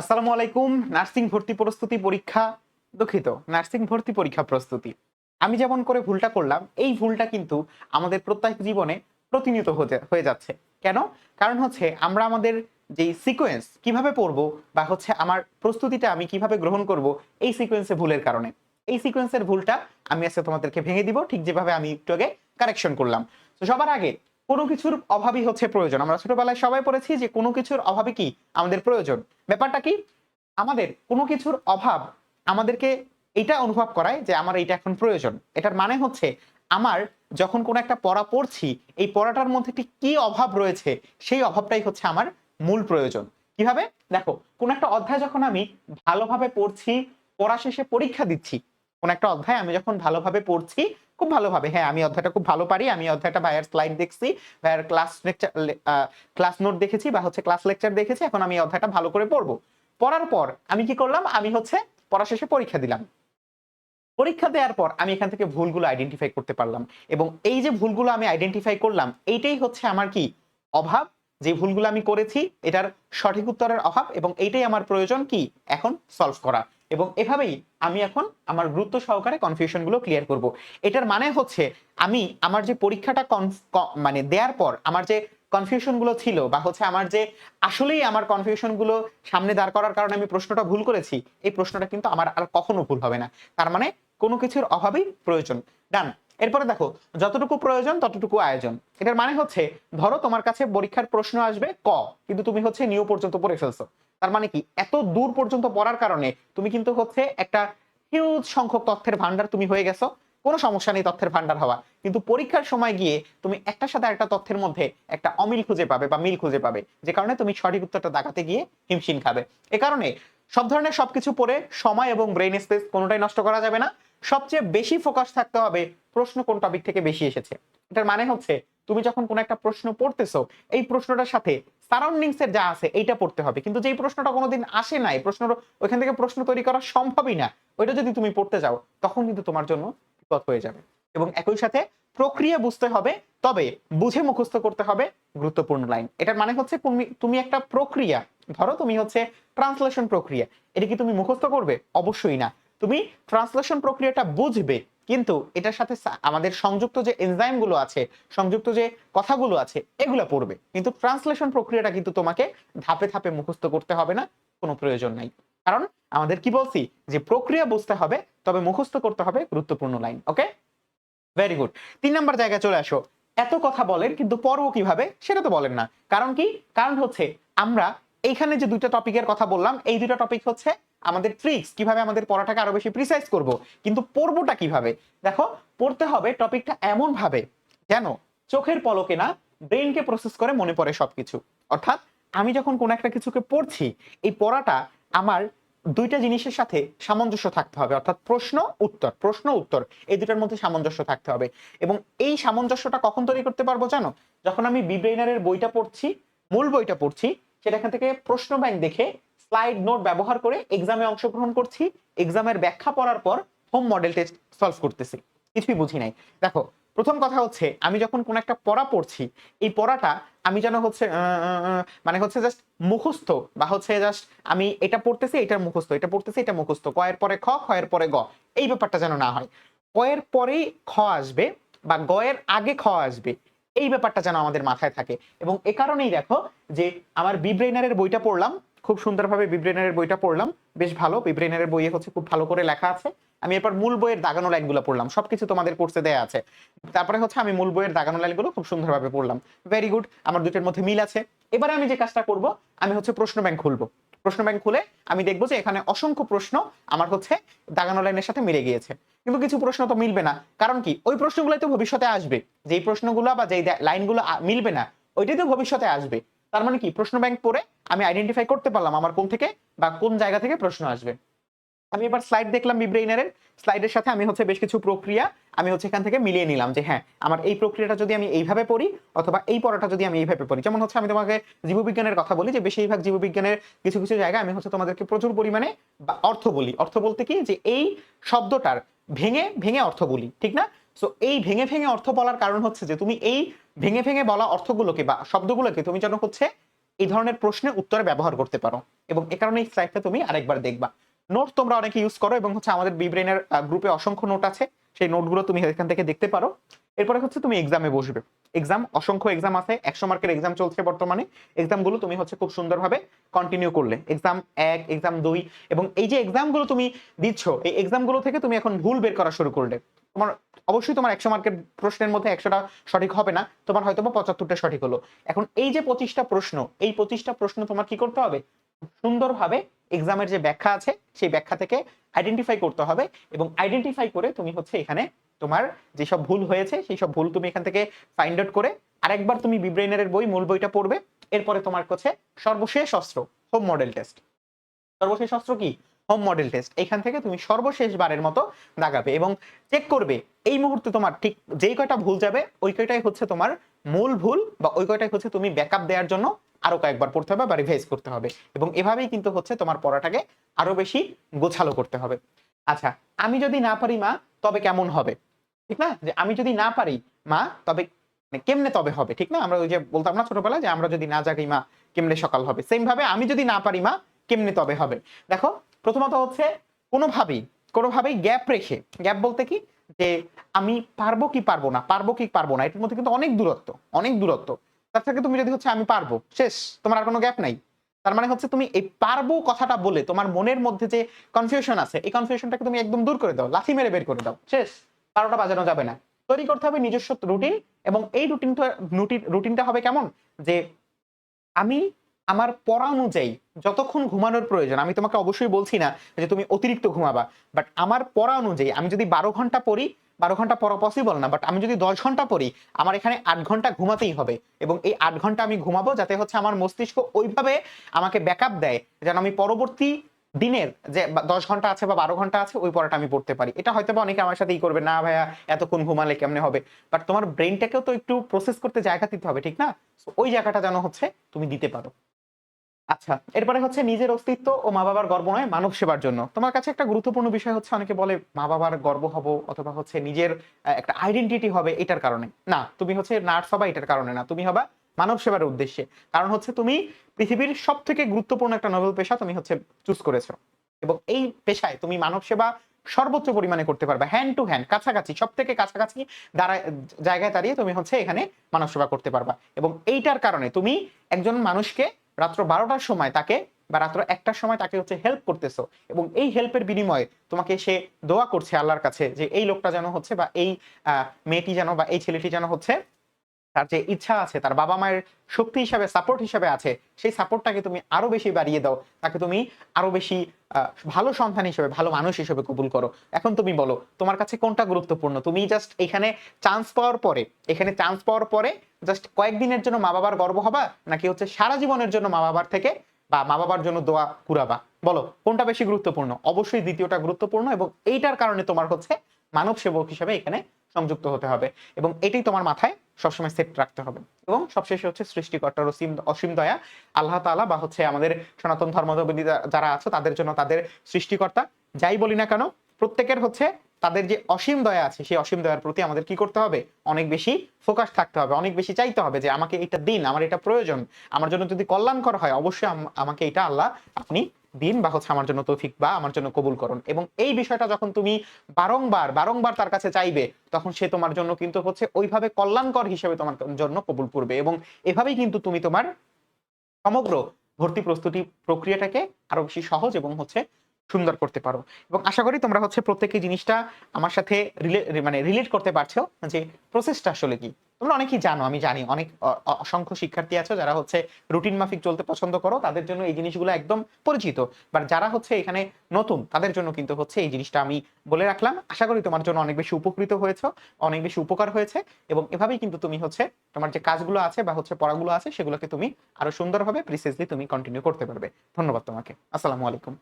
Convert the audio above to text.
আসসালামু আলাইকুম, নার্সিং ভর্তি প্রস্তুতি পরীক্ষা, দুঃখিত, নার্সিং ভর্তি পরীক্ষা প্রস্তুতি। আমি যেমন করে ভুলটা করলাম, এই ভুলটা কিন্তু আমাদের প্রত্যেক জীবনে প্রতিনিয়ত হয়ে যাচ্ছে। কেন? কারণ হচ্ছে আমরা আমাদের যে সিকোয়েন্স কীভাবে পড়ব বা হচ্ছে আমার প্রস্তুতিটা আমি কীভাবে গ্রহণ করব, এই সিকোয়েন্সে ভুলের কারণে। এই সিকোয়েন্সের ভুলটা আমি আজকে তোমাদেরকে ভেঙে দিব, ঠিক যেভাবে আমি একটু আগে কারেকশন করলাম। তো সবার আগে কোনো কিছুর অভাবই হচ্ছে প্রয়োজন। আমরা ছোটবেলায় সবাই পড়েছি যে কোনো কিছুর অভাবই কি? আমাদের প্রয়োজন। ব্যাপারটা কি? আমাদের কোনো কিছুর অভাব আমাদেরকে এটা অনুভব করায় যে আমার এটা এখন প্রয়োজন। এটার মানে হচ্ছে আমার যখন কোনো একটা পড়া পড়ছি, এই পড়াটার মধ্যে ঠিক কি অভাব রয়েছে, সেই অভাবটাই হচ্ছে আমার মূল প্রয়োজন। কীভাবে? দেখো, কোন একটা অধ্যায় যখন আমি ভালোভাবে পড়ছি, পড়া শেষে পরীক্ষা দিচ্ছি, কোন একটা অধ্যায় আমি যখন ভালোভাবে পড়ছি খুব ভালোভাবে। হ্যাঁ আমি অধ্যায়টা খুব ভালো পারি। আমি অধ্যায়টা ভাইয়ার স্লাইড দেখছি ভাইয়ার ক্লাস লেকচার ক্লাস নোট দেখেছি বা হচ্ছে ক্লাস লেকচার দেখেছি। এখন আমি অধ্যায়টা ভালো করে পড়ব। পড়ার পর আমি কি করলাম? আমি হচ্ছে পড়া শেষে পরীক্ষা দিলাম। পরীক্ষা দেওয়ার পর আমি এখান থেকে ভুলগুলো আইডেন্টিফাই করতে পারলাম এবং এই যে ভুলগুলো আমি আইডেন্টিফাই করলাম, এইটাই হচ্ছে আমার কি? অভাব। যে ভুলগুলো আমি করেছি, এটার সঠিক উত্তরের অভাব এবং এইটাই আমার প্রয়োজন কি? এখন সলভ করা। এবং এভাবেই আমি এখন আমার গুরুত্ব সহকারে কনফিউশনগুলো ক্লিয়ার করব। এটার মানে হচ্ছে আমি আমার যে পরীক্ষাটা মানে দেওয়ার পর আমার যে কনফিউশনগুলো ছিল বা হচ্ছে আমার যে আসলেই আমার কনফিউশনগুলো সামনে দাঁড় করার কারণে আমি প্রশ্নটা ভুল করেছি, এই প্রশ্নটা কিন্তু আমার আর কখনো ভুল হবে না। তার মানে কোনো কিছুর অভাবেই প্রয়োজন। ডান এরপরে দেখো, যতটুকু প্রয়োজন, ততটুকু আয়োজন। এটার মানে হচ্ছে, ধরো তোমার কাছে পরীক্ষার প্রশ্ন আসবে, ক, কিন্তু তুমি হচ্ছে নিউ পর্যন্ত পড়ে ফেলছো। তার মানে কি, এত দূর পর্যন্ত পড়ার কারণে তুমি কিন্তু হচ্ছে একটা হিউজ সংখ্যক তথ্যের ভান্ডার তুমি হয়ে গেছো। কোনো সমস্যা নেই তথ্যের ভান্ডার হওয়া। কিন্তু পরীক্ষার সময় গিয়ে তুমি একটার সাথে একটা তথ্যের মধ্যে একটা অমিল খুঁজে পাবে বা মিল খুঁজে পাবে, যে কারণে তুমি সঠিক উত্তরটা দাগাতে গিয়ে হিমশিম খাবে। এ কারণে সব ধরনের সবকিছু পড়ে সময় এবং ব্রেন স্পেস কোনোটাই নষ্ট করা যাবে না। সবচেয়ে বেশি ফোকাস থাকতে হবে প্রশ্ন কোন টপিক থেকে বেশি এসেছে। এটার মানে হচ্ছে, তুমি যখন কোন একটা প্রশ্ন পড়তেছো, এই প্রশ্নটার সাথে সারাউন্ডিংস এর যা আছে, এইটা পড়তে হবে। কিন্তু যেই প্রশ্নটা কোনোদিন আসে নাই প্রশ্ন ওইখান থেকে প্রশ্ন তৈরি করা সম্ভবই না, ওইটা যদি তুমি পড়তে যাও, তখন কিন্তু তোমার জন্য বিপদ হয়ে যাবে। এবং একই সাথে প্রক্রিয়া বুঝতে হবে, তবে বুঝে মুখস্থ করতে হবে গুরুত্বপূর্ণ লাইন। এটার মানে হচ্ছে তুমি- তুমি একটা প্রক্রিয়া, ধরো তুমি হচ্ছে ট্রান্সলেশন প্রক্রিয়া। এটা কি তুমি মুখস্থ করবে? অবশ্যই না। তুমি ট্রান্সলেশন প্রক্রিয়াটা বুঝবে, কিন্তু এটার সাথে আমাদের সংযুক্ত যে এনজাইমগুলো আছে, সংযুক্ত যে কথাগুলো আছে, এগুলো পড়বে। কিন্তু ট্রান্সলেশন প্রক্রিয়াটা কিন্তু তোমাকে ধাপে ধাপে মুখস্থ করতে হবে না, কোনো প্রয়োজন নাই। কারণ আমাদের কি বলছি? যে প্রক্রিয়া বুঝতে হবে, তবে মুখস্থ করতে হবে গুরুত্বপূর্ণ লাইন, ওকে? ভেরি গুড তিন নম্বর জায়গায় চলে আসো। এত কথা বলেন, কিন্তু পর্ব কীভাবে? সেটা তো বলেন না। কারণ কি? কারণ হচ্ছে আমরা এইখানে যে দুইটা টপিকের কথা বললাম, এই দুইটা টপিক হচ্ছে আমাদের ট্রিক্স কীভাবে আমাদের পড়াটাকে আরও বেশি প্রিসাইজ করব, কিন্তু পড়বোটা কীভাবে? দেখো, পড়তে হবে টপিকটা এমন ভাবে যেন চোখের পলকে না ব্রেনকে প্রসেস করে মনে পড়ে সবকিছু। অর্থাৎ, আমি যখন কোন একটা কিছুকে পড়ছি, এই পড়াটা আমার দুইটা জিনিসের সাথে সামঞ্জস্য থাকতে হবে, অর্থাৎ প্রশ্ন, উত্তর প্রশ্ন, উত্তর, এই দুটার মধ্যে সামঞ্জস্য থাকতে হবে। এবং এই সামঞ্জস্যটা কখন তৈরি করতে পারব জানো? যখন আমি বিব্রেইনারের বইটা পড়ছি, মূল বইটা পড়ছি সেটা এখান থেকে প্রশ্ন ব্যাংক দেখে স্লাইড নোট ব্যবহার করে এক্সামে অংশগ্রহণ করছি। এক্সামের ব্যাখ্যা পড়ার পর হোম মডেল টেস্ট সলভ করতেছি। কিছুই বুঝি নাই। দেখো, প্রথম কথা হচ্ছে আমি যখন কোন একটা পড়া পড়ছি, এই পড়াটা আমি যেন হচ্ছে মানে হচ্ছে জাস্ট মুখস্থ বা হচ্ছে জাস্ট আমি এটা পড়তেছি, এটার মুখস্থ, এটা পড়তেছি, এটা মুখস্থ। কয়ের পরে খ খয়ের পরে গ। এই ব্যাপারটা যেন না হয়। কয়ের পরেই খ আসবে বা গয়ের আগে খ আসবে, এই ব্যাপারটা যেন আমাদের মাথায় থাকে। এবং এ কারণেই দেখো যে আমার বিব্রেইনারের বইটা পড়লাম খুব সুন্দরভাবে বিব্রেইনারের বইটা পড়লাম। বেশ ভালো বিব্রেইনারের বইয়ে হচ্ছে খুব ভালো করে লেখা আছে। আমি এরপর মূল বইয়ের দাগানো লাইনগুলো পড়লাম, সবকিছু তোমাদের কোর্সে দেয়া আছে। তারপরে হচ্ছে আমি মূল বইয়ের দাগানো লাইনগুলো খুব সুন্দরভাবে পড়লাম। ভেরি গুড আমার দুটোর মধ্যে মিল আছে। এবারে আমি যে কাজটা করব, আমি হচ্ছে প্রশ্ন ব্যাংক খুলবো। প্রশ্ন ব্যাংক খুলে আমি দেখব যে এখানে অসংখ্য প্রশ্ন আমার হচ্ছে দাগানো লাইনের সাথে মিলে গিয়েছে। কিন্তু কিছু প্রশ্ন তো মিলবে না। কারণ কি? ওই প্রশ্নগুলোই তো ভবিষ্যতে আসবে। যেই প্রশ্নগুলো বা যেই লাইনগুলো মিলবে না, ওইটাই তো ভবিষ্যতে আসবে। তার মানে কি? প্রশ্ন ব্যাংক পড়ে আমি আইডেন্টিফাই করতে পারলাম আমার কোন থেকে বা কোন জায়গা থেকে প্রশ্ন আসবে। আমি এবার স্লাইড দেখলাম বিব্রেইনারের স্লাইডের সাথে আমি হচ্ছে বেশ কিছু প্রক্রিয়া আমি হচ্ছে এখান থেকে মিলিয়ে নিলাম যে হ্যাঁ আমার এই প্রক্রিয়াটা যদি আমি এইভাবে পড়ি অথবা এই পড়াটা যদি আমি এইভাবে পড়ি। যেমন হচ্ছে আমি তোমাকে জীববিজ্ঞানের কথা বলি যে বেশিরভাগ জীববিজ্ঞানের কিছু কিছু জায়গায় আমি হচ্ছে তোমাদেরকে প্রচুর পরিমাণে অর্থ বলি। অর্থ বলতে কি? যে এই শব্দটার ভেঙে ভেঙে অর্থ বলি, ঠিক না? সো এই ভেঙে ভেঙে অর্থ বলার কারণ হচ্ছে যে তুমি এই ভেঙে ভেঙে বলা অর্থগুলোকে বা শব্দগুলোকে তুমি যেন হচ্ছে এই ধরনের প্রশ্নের উত্তরে ব্যবহার করতে পারো। এবং এ কারণে এই স্লাইডটা তুমি আরেকবার দেখবা। নোট তোমরা অনেকে ইউজ করো এবং হচ্ছে আমাদের বিব্রেনের গ্রুপে অসংখ্য নোট আছে। সেই নোটগুলো তুমি এখান থেকে দেখতে পারো। এরপরে হচ্ছে তুমি এক্সামে বসবে। এক্সাম অসংখ্য এক্সাম আছে। একশো মার্কের এক্সাম চলছে বর্তমানে। এক্সামগুলো তুমি হচ্ছে খুব সুন্দরভাবে কন্টিনিউ করলে। এক্সাম এক এক্সাম দুই, এবং এই যে এক্সামগুলো তুমি দিচ্ছ, এই এক্সামগুলো থেকে তুমি এখন ভুল বের করা শুরু করলে। তোমার, অবশ্যই তোমার একশো মার্কের প্রশ্নের মধ্যে একশোটা সঠিক হবে না, তোমার হয়তো বা পঁচাত্তরটা সঠিক হলো। এখন এই যে পঁচিশটা প্রশ্ন, এই পঁচিশটা প্রশ্ন তোমার কি করতে হবে? সুন্দরভাবে এক্সামের যে ব্যাখ্যা আছে, সেই ব্যাখ্যা থেকে আইডেন্টিফাই করতে হবে এবং আইডেন্টিফাই করে তুমি হচ্ছে এখানে তোমার যেসব ভুল হয়েছে সেই সব ভুল তুমি এখান থেকে ফাইন্ড আউট করে আরেকবার তুমি বিব্রেইনারের বই, মূল বইটা পড়বে। এরপরে তোমার কাছে সর্বশেষ অস্ত্র হোম মডেল টেস্ট সর্বশেষ অস্ত্র কি? হোম মডেল টেস্ট এখান থেকে তুমি সর্বশেষ বারের মতো দাগাবে এবং চেক করবে, এই মুহূর্তে তোমার ঠিক যেই কয়টা ভুল যাবে, ওই কয়টাই হচ্ছে তোমার মূল ভুল বা ওই কয়টাই হচ্ছে তুমি ব্যাকআপ দেওয়ার জন্য আরও কয়েকবার পড়তে হবে বা রিভাইজ করতে হবে। এবং এভাবেই কিন্তু হচ্ছে তোমার পড়াটাকে আরও বেশি গোছালো করতে হবে। আচ্ছা আমি যদি না পারি মা, তবে কেমন হবে? ঠিক না? যে আমি যদি না পারি মা, তবে মানে কেমনে তবে হবে? ঠিক না? আমরা ওই যে বলতাম না ছোটবেলায় যে আমরা যদি না জাগি মা, কেমনে সকাল হবে? সেম ভাবে আমি যদি না পারি মা, কেমনে তবে হবে? দেখো প্রথমত হচ্ছে কোনোভাবেই কোনোভাবেই গ্যাপ রেখে, গ্যাপ বলতে কি? যে আমি পারব কি পারব না, পারব কি পারব না, এটার মধ্যে কিন্তু অনেক দূরত্ব অনেক দূরত্ব। তার থেকে তুমি যদি হচ্ছে আমি পারব, শেষ, তোমার আর কোনো গ্যাপ নাই। তার মানে হচ্ছে তুমি এই পারব কথাটা বলে তোমার মনের মধ্যে যে কনফিউশন আছে, এই কনফিউশনটাকে তুমি একদম দূর করে দাও, লাথি মেরে বের করে দাও, শেষ। বারোটা বাজানো যাবে না। তৈরি করতে হবে নিজস্ব রুটিন এবং এই রুটিনটা রুটিনটা হবে কেমন? যে আমি আমার পড়া অনুযায়ী যতক্ষণ ঘুমানোর প্রয়োজন, আমি তোমাকে অবশ্যই বলছি না যে তুমি অতিরিক্ত ঘুমাবা বাট আমার পড়া অনুযায়ী, আমি যদি বারো ঘণ্টা পড়ি, বারো ঘণ্টা পড়া পসিবল না বাট আমি যদি দশ ঘণ্টা পড়ি, আমার এখানে আট ঘণ্টা ঘুমাতেই হবে এবং এই আট ঘণ্টা আমি ঘুমাবো যাতে হচ্ছে আমার মস্তিষ্ক ওইভাবে আমাকে ব্যাকআপ দেয় যেন আমি পরবর্তী দিনের যে দশ ঘণ্টা আছে বা বারো ঘণ্টা আছে, ওই পড়াটা আমি পড়তে পারি। এটা হয়তো বা অনেকে আমার সাথে ই করবে, না ভাইয়া, এতক্ষণ ঘুমালে কেমনে হবে? বাট তোমার ব্রেনটাকেও তো একটু প্রসেস করতে জায়গা দিতে হবে, ঠিক না? ওই জায়গাটা যেন হচ্ছে তুমি দিতে পারো। আচ্ছা এরপরে হচ্ছে নিজের অস্তিত্ব ও মা বাবার গর্ব নয়, মানব সেবার জন্য। তোমার কাছে একটা গুরুত্বপূর্ণ বিষয় হচ্ছে, অনেকে বলে মা বাবার গর্ব হব অথবা হচ্ছে নিজের একটা আইডেন্টিটি হবে এটার কারণে। না, তুমি হচ্ছে নার্স হবা এটার কারণে না, তুমি হবা মানব সেবার উদ্দেশ্যে। কারণ হচ্ছে তুমি পৃথিবীর সব থেকে গুরুত্বপূর্ণ একটা নোবেল পেশা তুমি হচ্ছে চুজ করেছ। এবং এই পেশায় তুমি মানব সেবা সর্বোচ্চ পরিমাণে করতে পারবে হ্যান্ড টু হ্যান্ড কাছাকাছি সব থেকে কাছাকাছি দাঁড়ায় জায়গায় দাঁড়িয়ে তুমি হচ্ছে এখানে মানব সেবা করতে পারবা। এবং এইটার কারণে তুমি একজন মানুষকে রাত্র বারোটার সময় তাকে বা রাত্র একটার সময় তাকে হচ্ছে হেল্প করতেছো এবং এই হেল্পের বিনিময়ে তোমাকে সে দোয়া করছে আল্লাহর কাছে যে এই লোকটা যেন হচ্ছে বা এই মেয়েটি যেন বা এই ছেলেটি যেন হচ্ছে তার যে ইচ্ছা আছে, তার বাবা মায়ের শক্তি হিসাবে সাপোর্ট হিসাবে আছে, সেই সাপোর্টটাকে তুমি আরও বেশি বাড়িয়ে দাও। তাকে তুমি আরও বেশি ভালো সন্তান হিসেবে, ভালো মানুষ হিসেবে কবুল করো। এখন তুমি বলো, তোমার কাছে কোনটা গুরুত্বপূর্ণ? তুমি জাস্ট এখানে চান্স পাওয়ার পরে, এখানে চান্স পাওয়ার পরে জাস্ট কয়েকদিনের জন্য মা বাবার গর্ব হবা, নাকি হচ্ছে সারা জীবনের জন্য মা বাবার থেকে বা মা বাবার জন্য দোয়া কুরাবা বলো, কোনটা বেশি গুরুত্বপূর্ণ? অবশ্যই দ্বিতীয়টা গুরুত্বপূর্ণ এবং এইটার কারণে তোমার হচ্ছে মানব সেবক হিসেবে এখানে সংযুক্ত হতে হবে এবং এটাই তোমার মাথায় সবসময় সেট রাখতে হবে। এবং সবশেষে হচ্ছে সৃষ্টিকর্তার অসীম অসীম দয়া, আল্লাহ তাআলা বা হচ্ছে আমাদের সনাতন ধর্মাবলম্বী যারা আছে, তাদের জন্য তাদের সৃষ্টিকর্তা। যাই বলি না কেন, প্রত্যেকের হচ্ছে তাদের যে অসীম দয়া আছে, সেই অসীম দয়ার প্রতি আমাদের কি করতে হবে? অনেক বেশি ফোকাস থাকতে হবে, অনেক বেশি চাইতে হবে যে আমাকে এটা দিন, আমার এটা প্রয়োজন। আমার জন্য যদি কল্যাণকর হয়, অবশ্যই আমাকে এটা আল্লাহ আপনি দিন বা হচ্ছে আমার জন্য তৌফিক বা আমার জন্য কবুল করুন। এবং এই বিষয়টা যখন তুমি বারংবার বারংবার তার কাছে চাইবে, তখন সে তোমার জন্য কিন্তু হচ্ছে ওইভাবে কল্যাণকর হিসেবে তোমার জন্য কবুল করবে এবং এভাবেই কিন্তু তুমি তোমার সমগ্র ভর্তি প্রস্তুতি প্রক্রিয়াটাকে আরও বেশি সহজ এবং হচ্ছে সুন্দর করতে পারো। এবং আশা করি তোমরা হচ্ছে প্রত্যেকই জিনিসটা আমার সাথে মানে রিলেট করতে পারছ যে প্রসেসটা আসলে কি। তোমরা অনেকেই জানো, আমি জানি, অনেক অসংখ্য শিক্ষার্থী আছো যারা হচ্ছে রুটিন মাফিক চলতে পছন্দ করো, তাদের জন্য এই জিনিসগুলো একদম পরিচিত। বাট যারা হচ্ছে এখানে নতুন, তাদের জন্য কিন্তু হচ্ছে এই জিনিসটা আমি বলে রাখলাম। আশা করি তোমার জন্য অনেক বেশি উপকৃত হয়েছে, অনেক বেশি উপকার হয়েছে এবং এভাবেই কিন্তু তুমি হচ্ছে তোমার যে কাজগুলো আছে বা হচ্ছে পড়াগুলো আছে, সেগুলোকে তুমি আরও সুন্দরভাবে প্রিসেসলি তুমি কন্টিনিউ করতে পারবে। ধন্যবাদ তোমাকে। আসসালামু আলাইকুম।